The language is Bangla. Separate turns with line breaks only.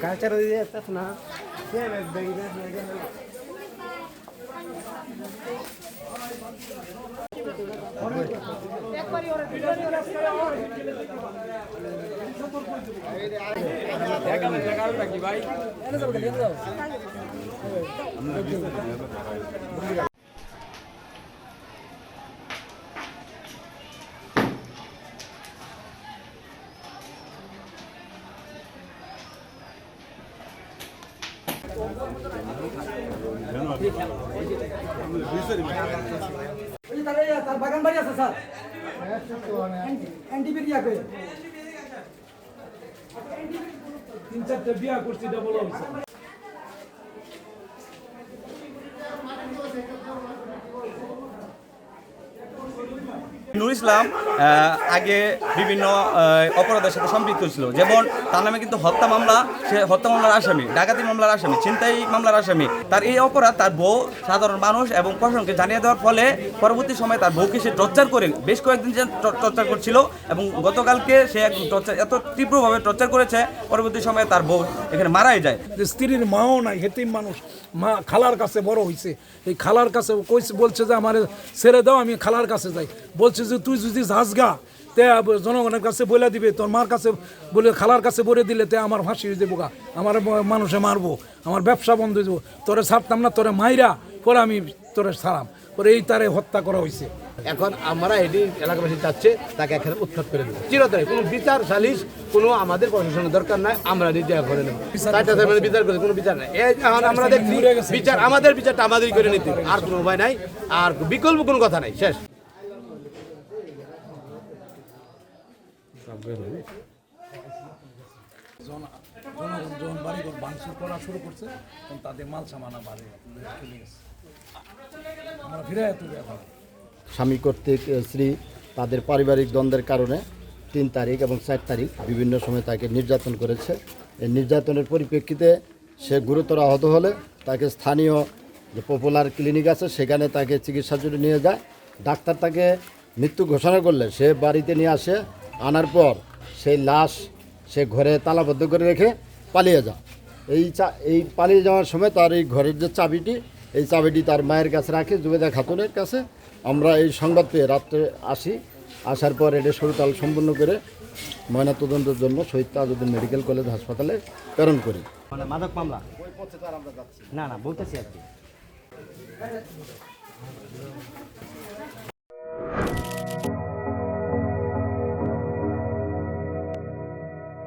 কালচার দিয়ে যাচ্ছে না
ওই তার বাগান বাড়ি আছে স্যার এনটিপির ইয়া করে
তিন চারটে বিয়া করছি ডাবল
নুর ইসলাম আগে বিভিন্ন অপরাধের সাথে সম্পৃক্ত ছিল। যেমন তার নামে কিন্তু হত্যা মামলা, সে হত্যা মামলার আসামি, ডাকাতি মামলার আসামি, ছিনতাই মামলার আসামি। তার এই অপরাধ তার বউ, সাধারণ মানুষ এবং প্রশাসনকে জানিয়ে দেওয়ার ফলে পরবর্তী সময় তার বউকে সে টর্চার করে, বেশ কয়েকদিন যে টর্চার করছিল এবং গতকালকে সে এক টর্চার, এত তীব্রভাবে টর্চার করেছে, পরবর্তী সময়ে তার বউ এখানে মারাই যায়।
স্ত্রীর মাও নাই, হেতিম মানুষ। মা খালার কাছে বড় হইছে। এই খালার কাছে কইছে, বলছে যে, আমার ছেড়ে দাও, আমি খালার কাছে যাই। বলছে যে তুই যদি যাস গা তে জনগণের কাছে বলে দিবে তোর মার কাছে বলে খালার কাছে বলে দিলে তে আমার ফাঁসি দেবো গা আমার মানুষে মারবো আমার ব্যবসা বন্ধ হয়ে যাব তোরে ছাড়তাম না তোরে মাইরা পরে আমি তোরে ছাড়াম। পরে এই তারে হত্যা করা হয়েছে
এখন আমরা এটি এলাকাবাসী চাচ্ছে তাকে এখানে উৎখাত করে দেবো। চিরতরে কোনো বিচার সালিশ কোনো আমাদের প্রশাসনের দরকার নাই আমরা নিজে করে নেব। বিচার করে কোনো বিচার নাই। এই এখন আমরা দেখছি বিচার আমাদের বিচারটা আমাদেরই করে নিতে আর কোনো উপায় নাই আর বিকল্প কোনো কথা নাই শেষ।
শুরু
স্বামী কর্তৃক স্ত্রী তাদের পারিবারিক দ্বন্দ্বের কারণে তিন তারিখ এবং চার তারিখ বিভিন্ন সময় তাকে নির্যাতন করেছে। এই নির্যাতনের পরিপ্রেক্ষিতে সে গুরুতর আহত হলে তাকে স্থানীয় যে পপুলার ক্লিনিক আছে, সেখানে তাকে চিকিৎসার জন্য নিয়ে যায়। ডাক্তার তাকে মৃত্যু ঘোষণা করলে সে বাড়িতে নিয়ে আসে। আনার পর সেই লাশ সে ঘরে তালাবদ্ধ করে রেখে পালিয়ে যায় এই চা, এই পালিয়ে যাওয়ার সময় তার এই ঘরের যে চাবিটি, এই চাবিটি তার মায়ের কাছে রাখে জুবেদা খাতুনের কাছে। আমরা এই সংবাদ পেয়ে রাত্রে আসি। আসার পর এটা সরুতাল সম্পূর্ণ করে ময়নাতদন্তের জন্য শহীদ তাজউদ্দিন মেডিকেল কলেজ হাসপাতালে প্রেরণ করি।
মানে মাদক মামলা? না না, বলতেছি আর কি।